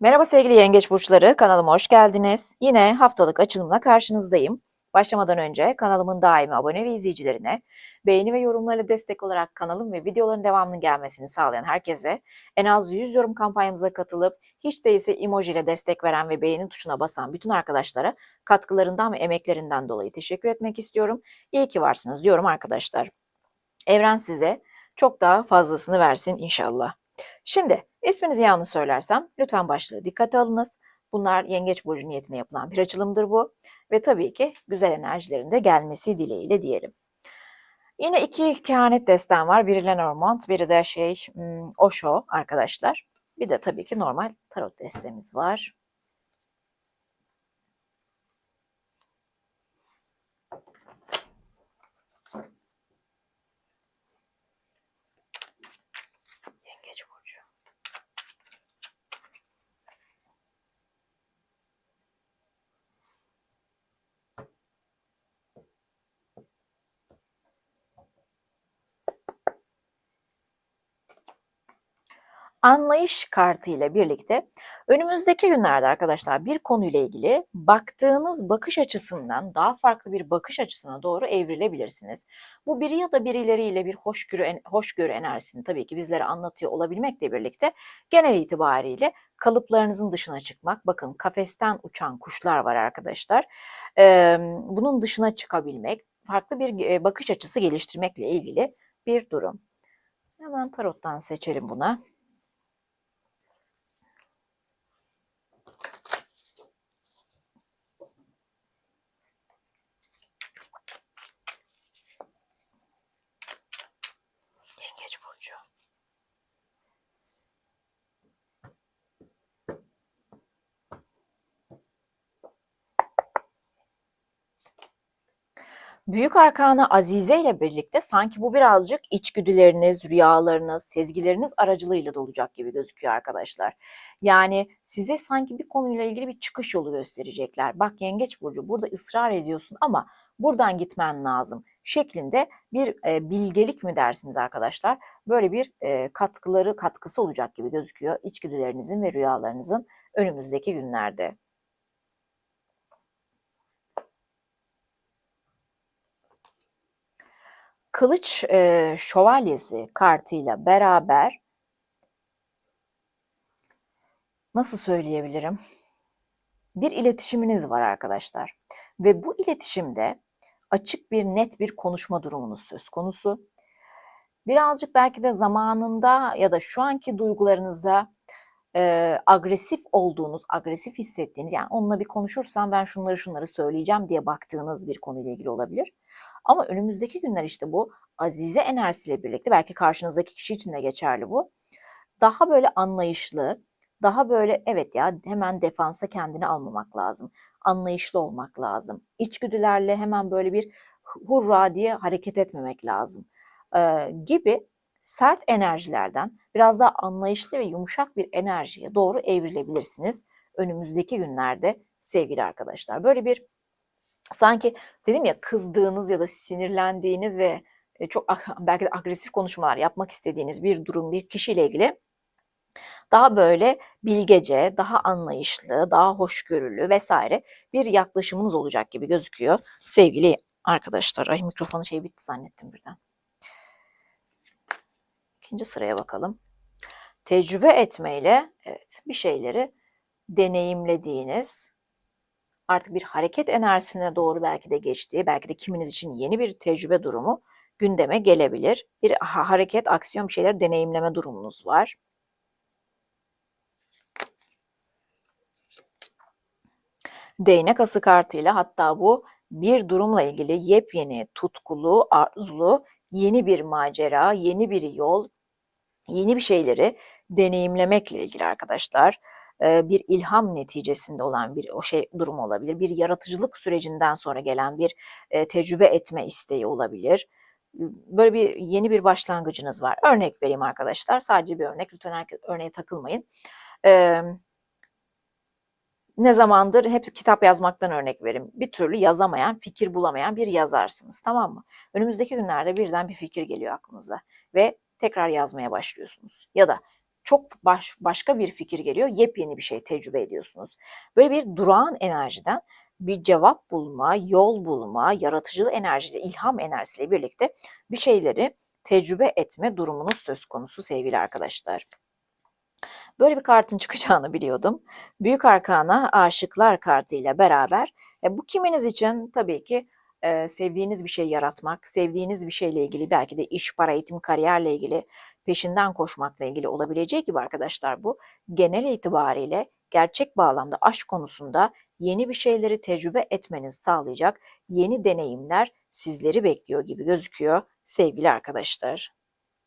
Merhaba sevgili yengeç burçları, kanalıma hoş geldiniz. Yine haftalık açılımla karşınızdayım. Başlamadan önce kanalımın daimi abone ve izleyicilerine, beğeni ve yorumlarla destek olarak kanalım ve videoların devamının gelmesini sağlayan herkese, en az 100 yorum kampanyamıza katılıp hiç değilse emoji ile destek veren ve beğeni tuşuna basan bütün arkadaşlara katkılarından ve emeklerinden dolayı teşekkür etmek istiyorum. İyi ki varsınız diyorum arkadaşlar. Evren size çok daha fazlasını versin inşallah. Şimdi isminizi yanlış söylersem lütfen başlığı dikkate alınız. Bunlar yengeç burcu niyetine yapılan bir açılımdır bu. Ve tabii ki güzel enerjilerin de gelmesi dileğiyle diyelim. Yine iki kehanet destem var. Biri Lenormand, biri de şey hmm, Osho arkadaşlar. Bir de tabii ki normal tarot destemiz var. Yengeç burcu. Anlayış kartı ile birlikte önümüzdeki günlerde arkadaşlar bir konuyla ilgili baktığınız bakış açısından daha farklı bir bakış açısına doğru evrilebilirsiniz. Bu biri ya da birileriyle bir hoşgörü, hoşgörü enerjisini tabii ki bizlere anlatıyor olabilmekle birlikte genel itibariyle kalıplarınızın dışına çıkmak. Bakın kafesten uçan kuşlar var arkadaşlar. Eee, bunun dışına çıkabilmek, farklı bir e, bakış açısı geliştirmekle ilgili bir durum. Hemen tarottan seçelim buna. Büyük Arkana Azize ile birlikte sanki bu birazcık içgüdüleriniz, rüyalarınız, sezgileriniz aracılığıyla da olacak gibi gözüküyor arkadaşlar. Yani size sanki bir konuyla ilgili bir çıkış yolu gösterecekler. Bak Yengeç Burcu burada ısrar ediyorsun ama buradan gitmen lazım şeklinde bir e, bilgelik mi dersiniz arkadaşlar? Böyle bir e, katkıları katkısı olacak gibi gözüküyor içgüdülerinizin ve rüyalarınızın önümüzdeki günlerde. Kılıç e, şövalyesi kartıyla beraber nasıl söyleyebilirim? Bir iletişiminiz var arkadaşlar. Ve bu iletişimde açık bir net bir konuşma durumunuz söz konusu. Birazcık belki de zamanında ya da şu anki duygularınızda e, agresif olduğunuz, agresif hissettiğiniz yani onunla bir konuşursam ben şunları şunları söyleyeceğim diye baktığınız bir konuyla ilgili olabilir. Ama önümüzdeki günler işte bu azize enerjisiyle birlikte belki karşınızdaki kişi için de geçerli bu. Daha böyle anlayışlı, daha böyle evet ya hemen defansa kendini almamak lazım. Anlayışlı olmak lazım. İçgüdülerle hemen böyle bir hurra diye hareket etmemek lazım. Ee, gibi sert enerjilerden biraz daha anlayışlı ve yumuşak bir enerjiye doğru evrilebilirsiniz önümüzdeki günlerde sevgili arkadaşlar. Böyle bir sanki dedim ya kızdığınız ya da sinirlendiğiniz ve e, çok belki de agresif konuşmalar yapmak istediğiniz bir durum, bir kişiyle ilgili daha böyle bilgece, daha anlayışlı, daha hoşgörülü vesaire bir yaklaşımınız olacak gibi gözüküyor sevgili arkadaşlar. Ay mikrofonu şey bitti zannettim birden. İkinci sıraya bakalım. Tecrübe etmeyle evet bir şeyleri deneyimlediğiniz, artık bir hareket enerjisine doğru belki de geçtiği, belki de kiminiz için yeni bir tecrübe durumu gündeme gelebilir. Bir hareket, aksiyon bir şeyler deneyimleme durumunuz var. Değnek ası kartıyla hatta bu bir durumla ilgili yepyeni, tutkulu, arzulu, yeni bir macera, yeni bir yol, yeni bir şeyleri deneyimlemekle ilgili arkadaşlar bir ilham neticesinde olan bir o şey durum olabilir. Bir yaratıcılık sürecinden sonra gelen bir tecrübe etme isteği olabilir. Böyle bir yeni bir başlangıcınız var. Örnek vereyim arkadaşlar. Sadece bir örnek. Lütfen herkes örneğe takılmayın. ne zamandır hep kitap yazmaktan örnek verim. Bir türlü yazamayan, fikir bulamayan bir yazarsınız. Tamam mı? Önümüzdeki günlerde birden bir fikir geliyor aklınıza ve tekrar yazmaya başlıyorsunuz. Ya da çok baş, başka bir fikir geliyor. Yepyeni bir şey tecrübe ediyorsunuz. Böyle bir durağan enerjiden bir cevap bulma, yol bulma, yaratıcı enerjiyle, ilham enerjisiyle birlikte bir şeyleri tecrübe etme durumunuz söz konusu sevgili arkadaşlar. Böyle bir kartın çıkacağını biliyordum. Büyük Arkana Aşıklar kartıyla beraber e, bu kiminiz için tabii ki e, sevdiğiniz bir şey yaratmak, sevdiğiniz bir şeyle ilgili belki de iş, para, eğitim, kariyerle ilgili peşinden koşmakla ilgili olabileceği gibi arkadaşlar bu genel itibariyle gerçek bağlamda aşk konusunda yeni bir şeyleri tecrübe etmenizi sağlayacak yeni deneyimler sizleri bekliyor gibi gözüküyor sevgili arkadaşlar.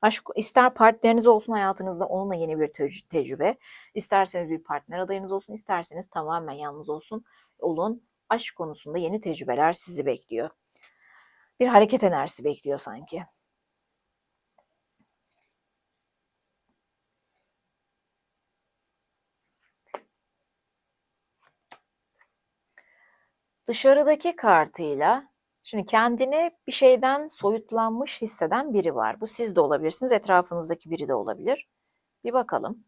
Aşk ister partneriniz olsun hayatınızda onunla yeni bir tec- tecrübe, isterseniz bir partner adayınız olsun, isterseniz tamamen yalnız olsun olun. Aşk konusunda yeni tecrübeler sizi bekliyor. Bir hareket enerjisi bekliyor sanki. Dışarıdaki kartıyla şimdi kendini bir şeyden soyutlanmış hisseden biri var. Bu siz de olabilirsiniz, etrafınızdaki biri de olabilir. Bir bakalım.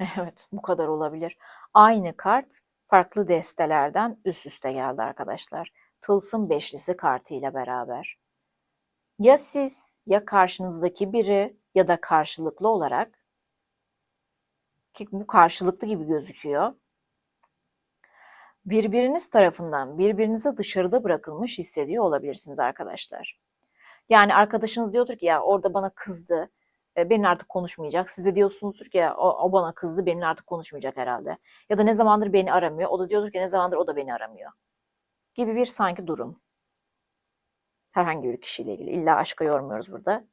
Evet, bu kadar olabilir. Aynı kart farklı destelerden üst üste geldi arkadaşlar. Tılsım beşlisi kartıyla beraber. Ya siz ya karşınızdaki biri ya da karşılıklı olarak ki bu karşılıklı gibi gözüküyor. Birbiriniz tarafından birbirinize dışarıda bırakılmış hissediyor olabilirsiniz arkadaşlar. Yani arkadaşınız diyordur ki ya orada bana kızdı, benimle artık konuşmayacak. Siz de diyorsunuzdur ki ya o, o bana kızdı, benimle artık konuşmayacak herhalde. Ya da ne zamandır beni aramıyor, o da diyordur ki ne zamandır o da beni aramıyor. Gibi bir sanki durum. Herhangi bir kişiyle ilgili. İlla aşka yormuyoruz burada.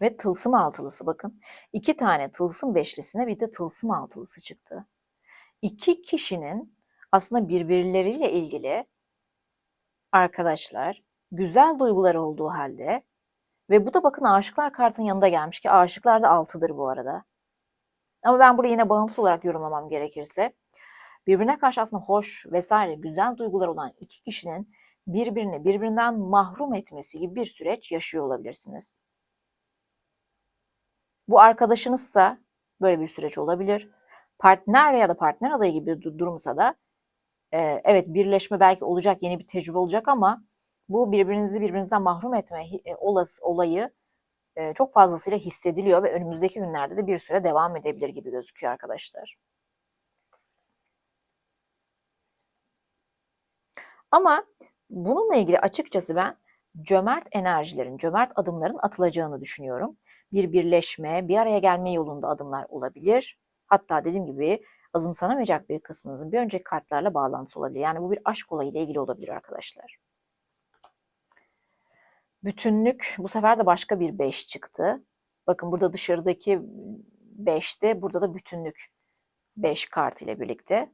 ve tılsım altılısı bakın. iki tane tılsım beşlisine bir de tılsım altılısı çıktı. İki kişinin aslında birbirleriyle ilgili arkadaşlar güzel duygular olduğu halde ve bu da bakın aşıklar kartın yanında gelmiş ki aşıklar da altıdır bu arada. Ama ben burayı yine bağımsız olarak yorumlamam gerekirse birbirine karşı aslında hoş vesaire güzel duygular olan iki kişinin birbirini birbirinden mahrum etmesi gibi bir süreç yaşıyor olabilirsiniz. Bu arkadaşınızsa böyle bir süreç olabilir. Partner ya da partner adayı gibi bir durumsa da evet birleşme belki olacak, yeni bir tecrübe olacak ama bu birbirinizi birbirinizden mahrum etme e, olası olayı e, çok fazlasıyla hissediliyor ve önümüzdeki günlerde de bir süre devam edebilir gibi gözüküyor arkadaşlar. Ama bununla ilgili açıkçası ben cömert enerjilerin, cömert adımların atılacağını düşünüyorum bir birleşme, bir araya gelme yolunda adımlar olabilir. Hatta dediğim gibi azımsanamayacak bir kısmınızın bir önceki kartlarla bağlantısı olabilir. Yani bu bir aşk olayıyla ilgili olabilir arkadaşlar. Bütünlük bu sefer de başka bir 5 çıktı. Bakın burada dışarıdaki 5'te burada da bütünlük 5 kart ile birlikte.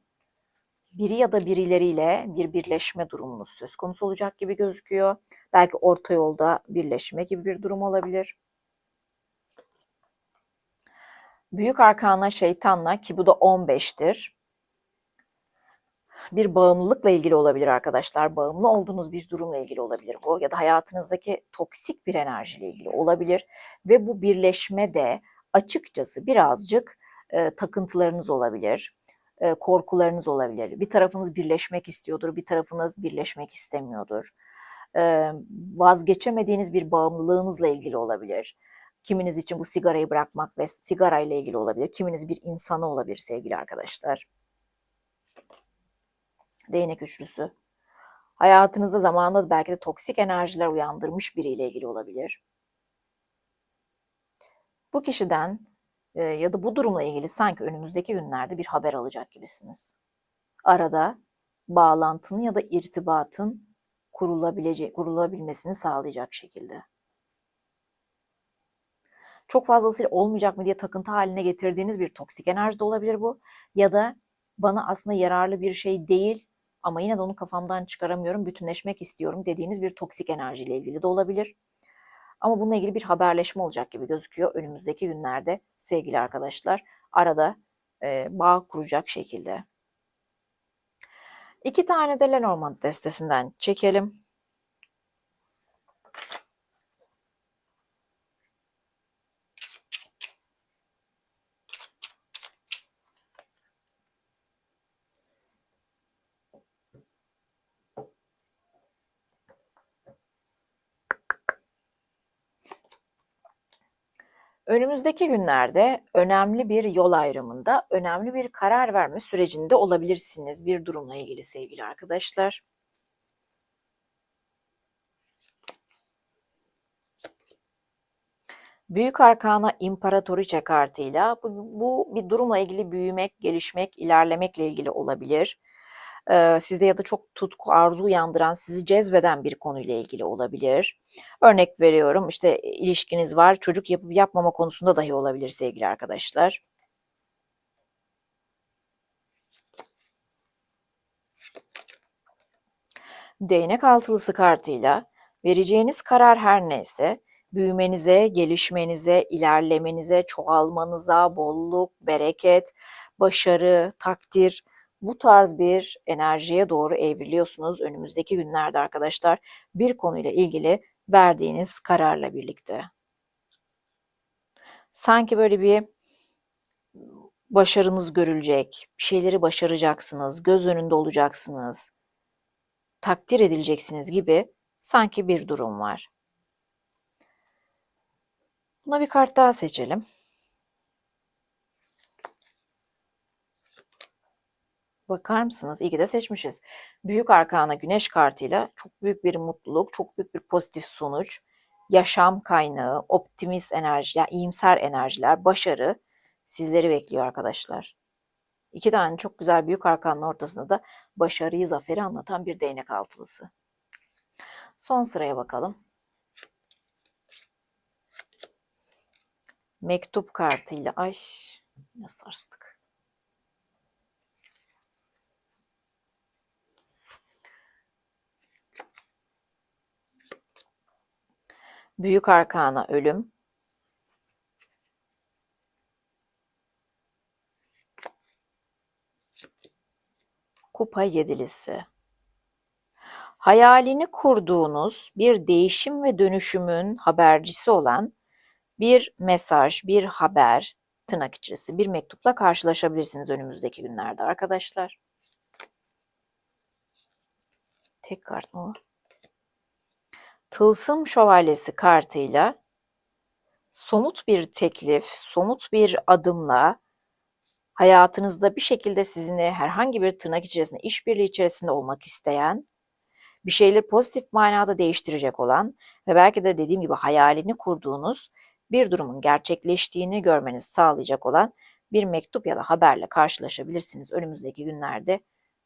Biri ya da birileriyle bir birleşme durumunuz söz konusu olacak gibi gözüküyor. Belki orta yolda birleşme gibi bir durum olabilir. Büyük arkana şeytanla ki bu da 15'tir. Bir bağımlılıkla ilgili olabilir arkadaşlar. Bağımlı olduğunuz bir durumla ilgili olabilir bu. Ya da hayatınızdaki toksik bir enerjiyle ilgili olabilir. Ve bu birleşme de açıkçası birazcık e, takıntılarınız olabilir. E, korkularınız olabilir. Bir tarafınız birleşmek istiyordur, bir tarafınız birleşmek istemiyordur. E, vazgeçemediğiniz bir bağımlılığınızla ilgili olabilir Kiminiz için bu sigarayı bırakmak ve sigarayla ilgili olabilir. Kiminiz bir insanı olabilir sevgili arkadaşlar. Değnek üçlüsü. Hayatınızda zamanında belki de toksik enerjiler uyandırmış biriyle ilgili olabilir. Bu kişiden e, ya da bu durumla ilgili sanki önümüzdeki günlerde bir haber alacak gibisiniz. Arada bağlantının ya da irtibatın kurulabilecek, kurulabilmesini sağlayacak şekilde çok fazlasıyla olmayacak mı diye takıntı haline getirdiğiniz bir toksik enerji de olabilir bu. Ya da bana aslında yararlı bir şey değil ama yine de onu kafamdan çıkaramıyorum, bütünleşmek istiyorum dediğiniz bir toksik enerjiyle ilgili de olabilir. Ama bununla ilgili bir haberleşme olacak gibi gözüküyor önümüzdeki günlerde sevgili arkadaşlar. Arada e, bağ kuracak şekilde. İki tane de Lenormand destesinden çekelim. Önümüzdeki günlerde önemli bir yol ayrımında, önemli bir karar verme sürecinde olabilirsiniz bir durumla ilgili sevgili arkadaşlar. Büyük Arkana İmparatoriçe kartıyla bu, bu bir durumla ilgili büyümek, gelişmek, ilerlemekle ilgili olabilir. Ee, sizde ya da çok tutku, arzu uyandıran, sizi cezbeden bir konuyla ilgili olabilir. Örnek veriyorum işte ilişkiniz var, çocuk yapıp yapmama konusunda dahi olabilir sevgili arkadaşlar. Değnek altılısı kartıyla vereceğiniz karar her neyse büyümenize, gelişmenize, ilerlemenize, çoğalmanıza, bolluk, bereket, başarı, takdir bu tarz bir enerjiye doğru evriliyorsunuz önümüzdeki günlerde arkadaşlar bir konuyla ilgili verdiğiniz kararla birlikte. Sanki böyle bir başarınız görülecek, şeyleri başaracaksınız, göz önünde olacaksınız, takdir edileceksiniz gibi sanki bir durum var. Buna bir kart daha seçelim. Bakar mısınız? İyi ki de seçmişiz. Büyük arkana güneş kartıyla çok büyük bir mutluluk, çok büyük bir pozitif sonuç, yaşam kaynağı, optimist enerjiler, iyimser enerjiler, başarı sizleri bekliyor arkadaşlar. İki tane çok güzel büyük arkanın ortasında da başarıyı, zaferi anlatan bir değnek altılısı. Son sıraya bakalım. Mektup kartıyla ay ne sarstık. Büyük arkana ölüm. Kupa yedilisi. Hayalini kurduğunuz bir değişim ve dönüşümün habercisi olan bir mesaj, bir haber, tırnak içerisi bir mektupla karşılaşabilirsiniz önümüzdeki günlerde arkadaşlar. Tek kart mı? Tılsım Şövalyesi kartıyla somut bir teklif, somut bir adımla hayatınızda bir şekilde sizinle herhangi bir tırnak içerisinde, işbirliği içerisinde olmak isteyen, bir şeyleri pozitif manada değiştirecek olan ve belki de dediğim gibi hayalini kurduğunuz bir durumun gerçekleştiğini görmenizi sağlayacak olan bir mektup ya da haberle karşılaşabilirsiniz önümüzdeki günlerde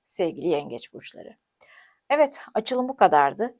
sevgili yengeç burçları. Evet, açılım bu kadardı.